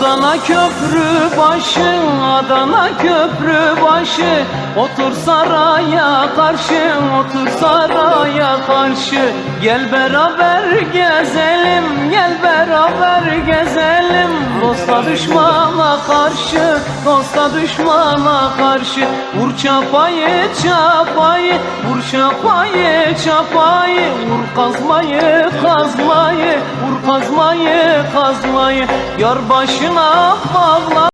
Adana köprü başı, Adana köprü başı. Otur saraya karşı, otur saraya karşı. Gel beraber gezelim, gel beraber gezelim. Dosta düşmana karşı, dosta düşmana karşı Vur çapayı çapayı, vur çapayı çapayı Vur kazmayı kazmayı, vur kazmayı kazmayı. Yar başına bağla